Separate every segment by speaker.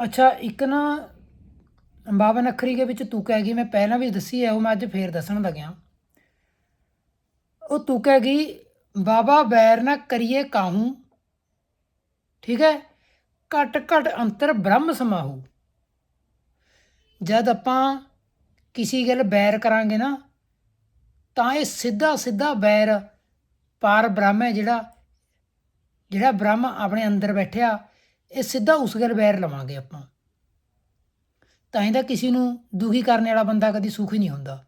Speaker 1: ਅੱਛਾ, ਇੱਕ ਨਾ ਬਾਬਾ ਨਖਰੀ ਦੇ ਵਿੱਚ ਤੁਕ ਹੈਗੀ ਮੈਂ ਪਹਿਲਾਂ ਵੀ ਦੱਸੀ ਹੈ, ਉਹ ਮੈਂ ਅੱਜ ਫੇਰ ਦੱਸਣ ਲੱਗਿਆ। ਉਹ ਤੁਕ ਹੈਗੀ ਬਾਬਾ ਬੈਰ ਨਾ ਕਰੀਏ ਕਾਹੂ? ਠੀਕ ਹੈ? ਘਟ ਘਟ ਅੰਤਰ ਬ੍ਰਹਮ ਸਮਾਹੂ। ਜਦ ਆਪਾਂ ਕਿਸੇ ਗੱਲ ਬੈਰ ਕਰਾਂਗੇ ਨਾ, ਤਾਂ ਇਹ ਸਿੱਧਾ ਸਿੱਧਾ ਬੈਰ ਪਾਰ ਬ੍ਰਹਮ ਹੈ ਜਿਹੜਾ ਜਿਹੜਾ ਬ੍ਰਹਮ ਆਪਣੇ ਅੰਦਰ ਬੈਠਿਆ ਇਹ ਸਿੱਧਾ ਉਸ ਗੱਲ ਬੈਰ ਲਵਾਂਗੇ ਆਪਾਂ। ਤਾਂ ਹੀ ਤਾਂ ਕਿਸੇ ਨੂੰ ਦੁਖੀ ਕਰਨ ਵਾਲਾ ਬੰਦਾ ਕਦੀ ਸੁਖੀ ਨਹੀਂ ਹੁੰਦਾ।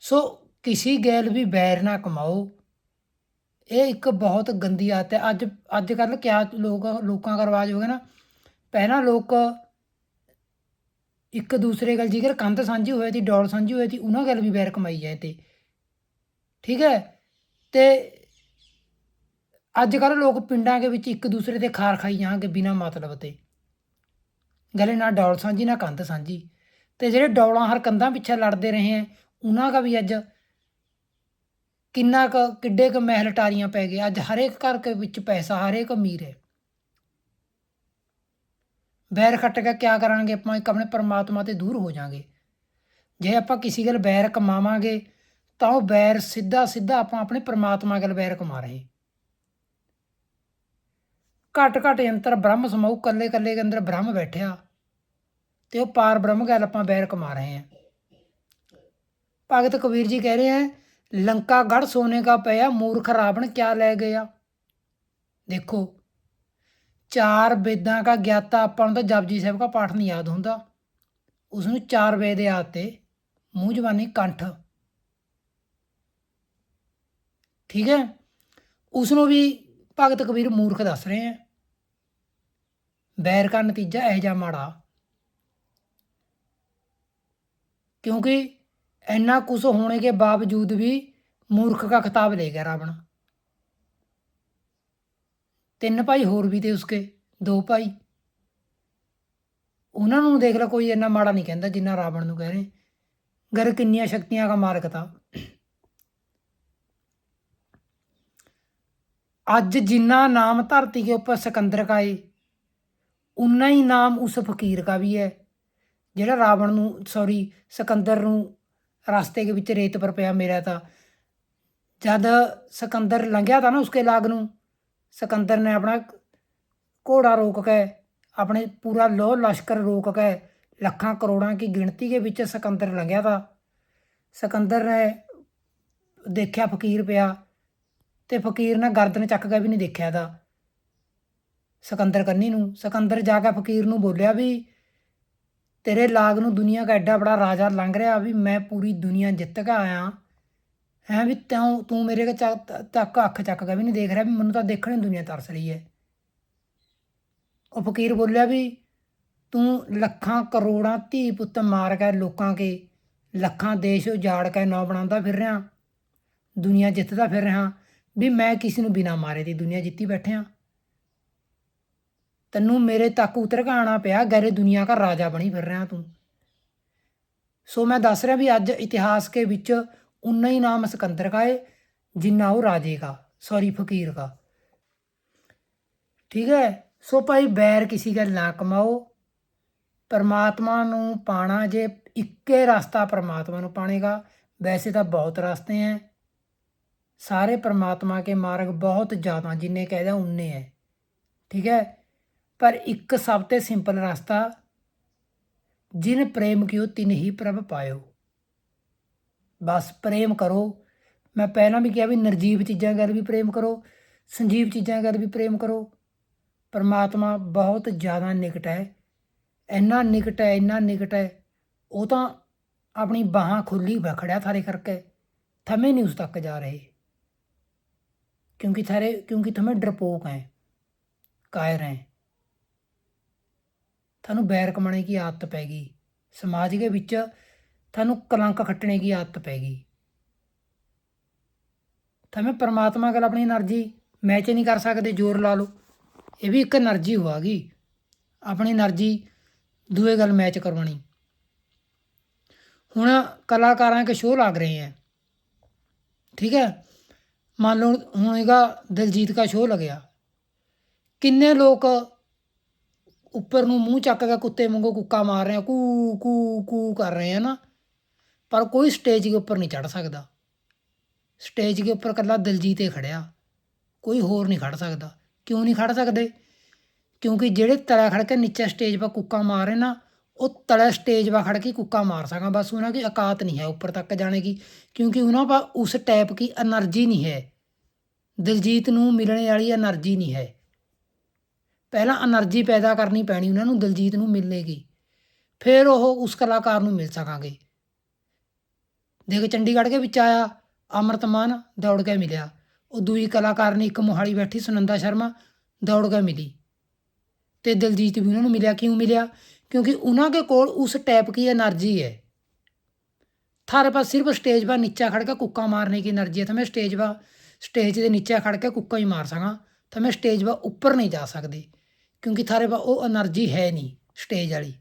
Speaker 1: ਸੋ ਕਿਸੇ ਗੈਲ ਵੀ ਬੈਰ ਨਾ ਕਮਾਓ। ਇਹ ਇੱਕ ਬਹੁਤ ਗੰਦੀ ਆਦਤ ਹੈ। ਅੱਜ ਅੱਜ ਕੱਲ ਕਿਆ ਲੋਕ, ਲੋਕਾਂ ਦਾ ਰਿਵਾਜ ਹੋ ਗਿਆ ਨਾ। ਪਹਿਲਾਂ ਲੋਕ ਇੱਕ ਦੂਸਰੇ ਗੱਲ ਜੇਕਰ ਕੰਧ ਸਾਂਝੀ ਹੋਏ ਤੀ, ਡੋਲ ਸਾਂਝੀ ਹੋਏ ਤੀ, ਉਹਨਾਂ ਗੱਲ ਵੀ ਬੈਰ ਕਮਾਈ ਜਾਏ ਤੇ। ਠੀਕ ਹੈ? ਤੇ ਅੱਜ ਕੱਲ ਲੋਕ ਪਿੰਡਾਂ ਦੇ ਵਿੱਚ ਇੱਕ ਦੂਸਰੇ ਤੇ ਖਾਰ ਖਾਈ ਜਾਣਗੇ ਬਿਨਾ ਮਤਲਬ ਤੇ ਗਲੇ ਨਾ ਡੌਲ ਸਾਂਝੀ, ਨਾ ਕੰਧ ਸਾਂਝੀ। ਤੇ ਜਿਹੜੇ ਡੌਲਾਂ ਹਰ ਕੰਧਾਂ ਪਿੱਛੇ ਲੜਦੇ ਰਹੇ ਹੈ ਉਹਨਾਂ ਦਾ ਵੀ ਅੱਜ ਕਿੰਨਾ ਕ, ਕਿੱਡੇ ਕ ਮਹਿਲ ਟਾਰੀਆਂ ਪੈ ਗਏ। ਅੱਜ ਹਰੇਕ ਘਰ ਦੇ ਵਿੱਚ ਪੈਸਾ, ਹਰੇਕ ਅਮੀਰ ਹੈ ਬੈਰ ਖੱਟ ਕੇ ਕਿਆ ਕਰਾਂਗੇ? ਆਪਾਂ ਇੱਕ ਆਪਣੇ ਪਰਮਾਤਮਾ ਤੇ ਦੂਰ ਹੋ ਜਾਾਂਗੇ। ਜੇ ਆਪਾਂ ਕਿਸੇ ਗੱਲ ਬੈਰ ਕਮਾਵਾਂਗੇ, ਤਾਂ ਉਹ ਬੈਰ ਸਿੱਧਾ ਸਿੱਧਾ ਆਪਾਂ ਆਪਣੇ ਪਰਮਾਤਮਾ ਗੱਲ ਬੈਰ ਕਮਾ ਰਹੇ। ਘਟ ਘਟ ਅੰਤਰ ਬ੍ਰਹਮ ਸਮੂਹ ਕੱਲੇ ਕੱਲੇ ਦੇ ਅੰਦਰ ਬ੍ਰਹਮ ਬੈਠਿਆ। ਤੇ ਉਹ ਪਾਰ ਬ੍ਰਹਮ ਗੱਲ ਆਪਾਂ ਬੈਰ ਕਮਾ ਰਹੇ ਹਾਂ। ਭਗਤ ਕਬੀਰ ਜੀ ਕਹਿ ਰਹੇ ਹੈ, ਲੰਕਾ ਗੜ ਸੋਨੇ ਦਾ ਪਿਆ, ਮੂਰਖ ਰਾਵਣ ਕਿਆ ਲੈ ਗਿਆ? ਦੇਖੋ, ਚਾਰ ਵੇਦਾਂ ਦਾ ਗਿਆਤਾ ਆਪਾਂ ਨੂੰ ਤਾਂ ਜਪਜੀ ਸਾਹਿਬ ਦਾ ਪਾਠ ਨਹੀਂ ਯਾਦ ਹੁੰਦਾ। ਉਸ ਨੂੰ ਚਾਰ ਵੇਦ ਯਾਦ ਤੇ, ਮੂੰਹ ਜ਼ਬਾਨੀ ਕੰਠ। ਠੀਕ ਹੈ? ਉਸ ਨੂੰ ਵੀ ਭਗਤ ਕਬੀਰ ਮੂਰਖ ਦੱਸ ਰਹੇ ਹੈ। ਬੈਰ ਦਾ ਨਤੀਜਾ ਇਹ ਜਾ ਮਾੜਾ। ਕਿਉਂਕਿ ਇੰਨਾ ਕੁਝ ਹੋਣੇ ਕੇ ਬਾਵਜੂਦ ਵੀ ਮੂਰਖ ਦਾ ਖਿਤਾਬ ਲੈ ਗਿਆ ਰਾਵਣ। ਤਿੰਨ ਭਾਈ ਹੋਰ ਵੀ ਤੇ ਉਸਕੇ ਦੋ ਭਾਈ। ਉਹਨਾਂ ਨੂੰ ਦੇਖ ਲੈ ਕੋਈ ਇੰਨਾ ਮਾੜਾ ਨਹੀਂ ਕਹਿੰਦਾ ਜਿੰਨਾ ਰਾਵਣ ਨੂੰ ਕਹਿ ਰਹੇ। ਗਰ ਕਿੰਨੀਆਂ ਸ਼ਕਤੀਆਂ ਦਾ ਮਾਲਕ ਤਾ। ਅੱਜ ਜਿੰਨਾ ਨਾਮ ਧਰਤੀ ਕੇ ਉੱਪਰ ਸਿਕੰਦਰ ਕਾਏ ਉਨਾ ਹੀ ਨਾਮ ਉਸ ਫਕੀਰ ਕਾ ਵੀ ਹੈ, ਜਿਹੜਾ ਰਾਵਣ ਨੂੰ ਸੋਰੀ ਸਿਕੰਦਰ ਨੂੰ ਰਸਤੇ ਦੇ ਵਿੱਚ ਰੇਤ ਪਰ ਪਿਆ ਮੇਰਾ ਤਾਂ। ਜਦ ਸਿਕੰਦਰ ਲੰਘਿਆ ਤਾਂ ਨਾ ਉਸਕੇ ਲਾਗ ਨੂੰ, ਸਿਕੰਦਰ ਨੇ ਆਪਣਾ ਘੋੜਾ ਰੋਕ ਕੇ, ਆਪਣੇ ਪੂਰਾ ਲੋਹ ਲਸ਼ਕਰ ਰੋਕ ਕੇ ਲੱਖਾਂ ਕਰੋੜਾਂ ਕੀ ਗਿਣਤੀ ਦੇ ਵਿੱਚ ਸਿਕੰਦਰ ਲੰਘਿਆ ਤਾਂ। ਸਿਕੰਦਰ ਨੇ ਦੇਖਿਆ ਫਕੀਰ ਪਿਆ ਤੇ ਫਕੀਰ ਨੇ ਗਰਦਨ ਚੱਕ ਕੇ ਵੀ ਨਹੀਂ ਦੇਖਿਆ ਦਾ ਸਿਕੰਦਰ ਕੰਨੀ ਨੂੰ। ਸਿਕੰਦਰ ਜਾ ਕੇ ਫਕੀਰ ਨੂੰ ਬੋਲਿਆ ਵੀ ਤੇਰੇ ਲਾਗ ਨੂੰ ਦੁਨੀਆ ਦਾ ਐਡਾ ਬੜਾ ਰਾਜਾ ਲੰਘ ਰਿਹਾ ਵੀ ਮੈਂ ਪੂਰੀ ਦੁਨੀਆ ਜਿੱਤ ਕੇ ਆਇਆ। ਹੈ ਵੀ ਤੂੰ ਤੂੰ ਮੇਰੇ ਕੇ ਤੱਕ ਅੱਖ ਚੱਕ ਕੇ ਵੀ ਨਹੀਂ ਦੇਖ ਰਿਹਾ ਵੀ ਮੈਨੂੰ ਤਾਂ ਦੇਖਣ ਨੂੰ ਦੁਨੀਆ ਤਰਸ ਰਹੀ ਹੈ। ਉਹ ਫਕੀਰ ਬੋਲਿਆ ਵੀ ਤੂੰ ਲੱਖਾਂ ਕਰੋੜਾਂ ਧੀ ਪੁੱਤ ਮਾਰ ਕੇ ਲੋਕਾਂ ਕੇ, ਲੱਖਾਂ ਦੇਸ਼ ਉਜਾੜ ਕੇ ਨੌ ਬਣਾਉਂਦਾ ਫਿਰ ਰਿਹਾ। ਦੁਨੀਆ ਜਿੱਤਦਾ ਫਿਰ ਰਿਹਾ ਵੀ ਮੈਂ ਕਿਸੇ ਨੂੰ ਬਿਨਾ ਮਾਰੇ ਦੀ ਦੁਨੀਆ ਜਿੱਤੀ ਬੈਠਿਆ। ਤੈਨੂੰ ਮੇਰੇ ਤੱਕ ਉਤਰ ਕੇ ਆਣਾ ਪਿਆ ਗੈਰੇ ਦੁਨੀਆ ਦਾ ਰਾਜਾ ਬਣੀ ਫਿਰ ਰਿਹਾ ਤੂੰ। ਸੋ ਮੈਂ ਦੱਸ ਰਿਹਾ ਵੀ ਅੱਜ ਇਤਿਹਾਸ ਕੇ ਵਿੱਚ ਉਨਾ ਹੀ ਨਾਮ ਸਿਕੰਦਰ ਦਾ ਹੈ ਜਿੰਨਾ ਉਹ ਰਾਜੇ ਦਾ ਸੌਰੀ, ਫਕੀਰ ਦਾ ਠੀਕ ਹੈ? ਸੋ ਭਾਈ ਬੈਰ ਕਿਸੇ ਗੱਲ ਨਾ ਕਮਾਓ। ਪਰਮਾਤਮਾ ਨੂੰ ਪਾਣਾ ਜੇ ਇੱਕੇ ਰਸਤਾ ਪਰਮਾਤਮਾ ਨੂੰ ਪਾਣੇਗਾ, ਵੈਸੇ ਤਾਂ ਬਹੁਤ ਰਸਤੇ ਹੈ ਸਾਰੇ ਪਰਮਾਤਮਾ ਕੇ ਮਾਰਗ ਬਹੁਤ ਜ਼ਿਆਦਾ ਜਿੰਨੇ ਕਹਦਾ ਉਨੇ ਹੈ ਠੀਕ ਹੈ? ਪਰ ਇੱਕ ਸਭ ਤੋਂ ਸਿੰਪਲ ਰਸਤਾ, ਜਿਨ ਪ੍ਰੇਮ ਕਿਓ ਤਿਨ ਹੀ ਪ੍ਰਭ ਪਾਇਓ। ਬਸ ਪ੍ਰੇਮ ਕਰੋ। ਮੈਂ ਪਹਿਲਾਂ ਵੀ ਕਿਹਾ ਵੀ ਨਿਰਜੀਵ ਚੀਜ਼ਾਂ ਕਰ ਵੀ ਪ੍ਰੇਮ ਕਰੋ, ਸੰਜੀਵ ਚੀਜ਼ਾਂ ਗੱਲ ਵੀ ਪ੍ਰੇਮ ਕਰੋ। ਪਰਮਾਤਮਾ ਬਹੁਤ ਜ਼ਿਆਦਾ ਨਿਕਟ ਹੈ। ਇੰਨਾ ਨਿਕਟ ਹੈ, ਇੰਨਾ ਨਿਕਟ ਹੈ, ਉਹ ਤਾਂ ਆਪਣੀ ਬਾਹਾਂ ਖੁੱਲੀ ਬਖੜਿਆ ਥਾਰੇ ਕਰਕੇ ਥਮੇ ਨਹੀਂ ਉਸ ਤੱਕ ਜਾ ਰਹੇ। ਕਿਉਂਕਿ ਥਾਰੇ ਕਿਉਂਕਿ ਥਮੇ ਡਰਪੋਕ ਹੈ, ਕਾਇਰ ਹੈ। ਤੁਹਾਨੂੰ ਬੈਰ ਕਮਾਣੇ ਕੀ ਆਦਤ ਪੈ ਗਈ। ਸਮਾਜ ਦੇ ਵਿੱਚ ਤੁਹਾਨੂੰ ਕਲੰਕ ਖੱਟਣੇ ਕੀ ਆਦਤ ਪੈ ਗਈ। ਤਾਂ ਮੈਂ ਪਰਮਾਤਮਾ ਕੋਲ ਆਪਣੀ એનર્ਜੀ ਮੈਚ ਨਹੀਂ ਕਰ ਸਕਦੇ, ਜ਼ੋਰ ਲਾ ਲਓ। ਇਹ ਵੀ ਇੱਕ એનર્ਜੀ ਹੋਆ ਗਈ ਆਪਣੀ એનર્ਜੀ ਦੂਏ ਗੱਲ ਮੈਚ ਕਰਵਾਣੀ ਹੁਣ ਕਲਾਕਾਰਾਂ ਕੇ ਸ਼ੋਅ ਲੱਗ ਰਹੇ ਹੈ। ਠੀਕ ਹੈ? ਮੰਨ ਲਓ ਹੁਣ ਇਹਦਾ ਦਿਲਜੀਤ ਦਾ ਸ਼ੋਅ ਲੱਗਿਆ। ਕਿੰਨੇ ਲੋਕ ਉੱਪਰ ਨੂੰ ਮੂੰਹ ਚੱਕ ਕੇ ਕੁੱਤੇ ਵਾਂਗੂ ਕੁੱਕਾ ਮਾਰ ਰਹੇ ਆ, ਕੂ ਕੂ ਕੂ ਕਰ ਰਹੇ ਆ ਨਾ। ਪਰ ਕੋਈ ਸਟੇਜ ਦੇ ਉੱਪਰ ਨਹੀਂ ਚੜ ਸਕਦਾ। ਸਟੇਜ ਦੇ ਉੱਪਰ ਇਕੱਲਾ ਦਿਲਜੀਤ ਹੀ ਖੜਿਆ। ਕੋਈ ਹੋਰ ਨਹੀਂ ਖੜ ਸਕਦਾ। ਕਿਉਂ ਨਹੀਂ ਖੜ ਸਕਦੇ? ਕਿਉਂਕਿ ਜਿਹੜੇ ਤਲਾ ਖੜ ਕੇ ਨੀਚੇ ਸਟੇਜ 'ਪਾ ਕੁੱਕਾ ਮਾਰ ਰਹੇ ਨਾ, ਉਹ ਤਲੇ ਸਟੇਜ 'ਪਾ ਖੜ ਕੇ ਕੁੱਕਾ ਮਾਰ ਸਕਾਂ ਬਸ ਉਹਨਾਂ ਦੀ ਔਕਾਤ ਨਹੀਂ ਹੈ ਉੱਪਰ ਤੱਕ ਜਾਣੇ ਕੀ ਕਿਉਂਕਿ ਉਹਨਾਂ 'ਪਾ ਉਸ ਟਾਈਪ ਕੀ એનર્ਜੀ ਨਹੀਂ ਹੈ। ਦਿਲਜੀਤ ਨੂੰ ਮਿਲਣ ਵਾਲੀ એનર્ਜੀ ਨਹੀਂ ਹੈ। ਪਹਿਲਾਂ એનર્ਜੀ ਪੈਦਾ ਕਰਨੀ ਪੈਣੀ ਉਹਨਾਂ ਨੂੰ, ਦਿਲਜੀਤ ਨੂੰ ਮਿਲੇਗੀ। ਫਿਰ ਉਹ ਉਸ ਕਲਾਕਾਰ ਨੂੰ ਮਿਲ ਸਕਾਂਗੇ। ਦੇਖ ਚੰਡੀਗੜ੍ਹ ਦੇ ਵਿੱਚ ਆਇਆ ਅਮਰਤਮਾਨ ਦੌੜ ਕੇ ਮਿਲਿਆ। ਉਹ ਦੂਜੀ ਕਲਾਕਾਰ ਨੇ ਇੱਕ ਮੋਹਾਲੀ ਬੈਠੀ, ਸੁਨੰਦਾ ਸ਼ਰਮਾ, ਦੌੜ ਕੇ ਮਿਲੀ। ਤੇ ਦਿਲਜੀਤ ਵੀ ਉਹਨਾਂ ਨੂੰ ਮਿਲਿਆ। ਕਿਉਂ ਮਿਲਿਆ? ਕਿਉਂਕਿ ਉਹਨਾਂ ਦੇ ਕੋਲ ਉਸ ਟਾਈਪ ਕੀ એનર્ਜੀ ਹੈ। थारे पास ਸਿਰਫ ਸਟੇਜ पर ਨੀਚਾ खड़ ਕੇ कुक्का ਮਾਰਨੇ की एनर्जी है तो मैं स्टेज पर स्टेज के नीचे खड़ के कुक्का ही मार सका तो मैं स्टेज पर ऊपर नहीं जा सकती ਕਿਉਂਕਿ ਥਾਰੇ पास ਉਹ एनर्जी ਹੈ ਨਹੀਂ ਸਟੇਜ ਵਾਲੀ।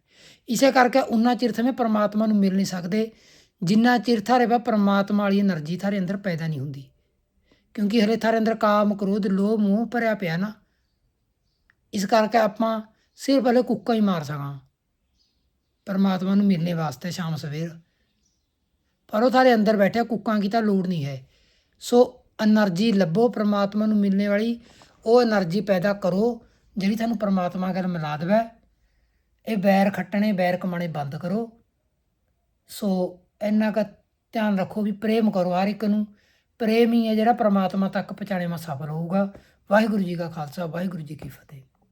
Speaker 1: ਇਸੇ ਕਰਕੇ ਉਨਾ ਚਿਰ ਥਵੇਂ ਪਰਮਾਤਮਾ ਨੂੰ ਮਿਲ ਨਹੀਂ ਸਕਦੇ, ਜਿੰਨਾ ਚਿਰ ਥਾਰੇ ਪਾ ਪਰਮਾਤਮਾ ਵਾਲੀ એનર્ਜੀ ਥਾਰੇ ਅੰਦਰ ਪੈਦਾ ਨਹੀਂ ਹੁੰਦੀ। ਕਿਉਂਕਿ ਹਰੇ ਥਾਰੇ ਅੰਦਰ ਕਾਮ, ਕ੍ਰੋਧ, ਲੋਭ, ਮੋਹ ਭਰਿਆ ਪਿਆ ਨਾ। ਇਸ ਕਰਕੇ ਆਪਾਂ ਸਿਰਫ ਹਲੇ ਕੁੱਕਾ ਹੀ ਮਾਰ ਸਕਾਂ। ਪਰਮਾਤਮਾ ਨੂੰ ਮਿਲਣੇ ਵਾਸਤੇ ਸ਼ਾਮ ਸਵੇਰ। ਪਰ ਉਹ ਥਾਰੇ ਅੰਦਰ ਬੈਠਿਆ ਕੁੱਕਾਂ ਕੀ ਤਾਂ ਲੋੜ ਨਹੀਂ ਹੈ। ਸੋ એનર્ਜੀ ਲੱਭੋ, ਪਰਮਾਤਮਾ ਨੂੰ ਮਿਲਣੇ ਵਾਲੀ ਉਹ એનર્ਜੀ ਪੈਦਾ ਕਰੋ। ਜਿਹੜੀ ਤੁਹਾਨੂੰ ਪਰਮਾਤਮਾ ਨਾਲ ਮਿਲਾ ਦੇਵੇ, ਇਹ ਬੈਰ ਖੱਟਣੇ ਬੈਰ ਕਮਾਣੇ ਬੰਦ ਕਰੋ। ਸੋ ਇੰਨਾ ਕੁ ਧਿਆਨ ਰੱਖੋ ਵੀ ਪ੍ਰੇਮ ਕਰੋ ਹਰ ਇੱਕ ਨੂੰ। ਪ੍ਰੇਮ ਹੀ ਹੈ ਜਿਹੜਾ ਪਰਮਾਤਮਾ ਤੱਕ ਪਹੁੰਚਾਣੇ ਮਾ ਸਫਲ ਹੋਊਗਾ। ਵਾਹਿਗੁਰੂ ਜੀ ਕਾ ਖਾਲਸਾ, ਵਾਹਿਗੁਰੂ ਜੀ ਕੀ ਫਤਿਹ।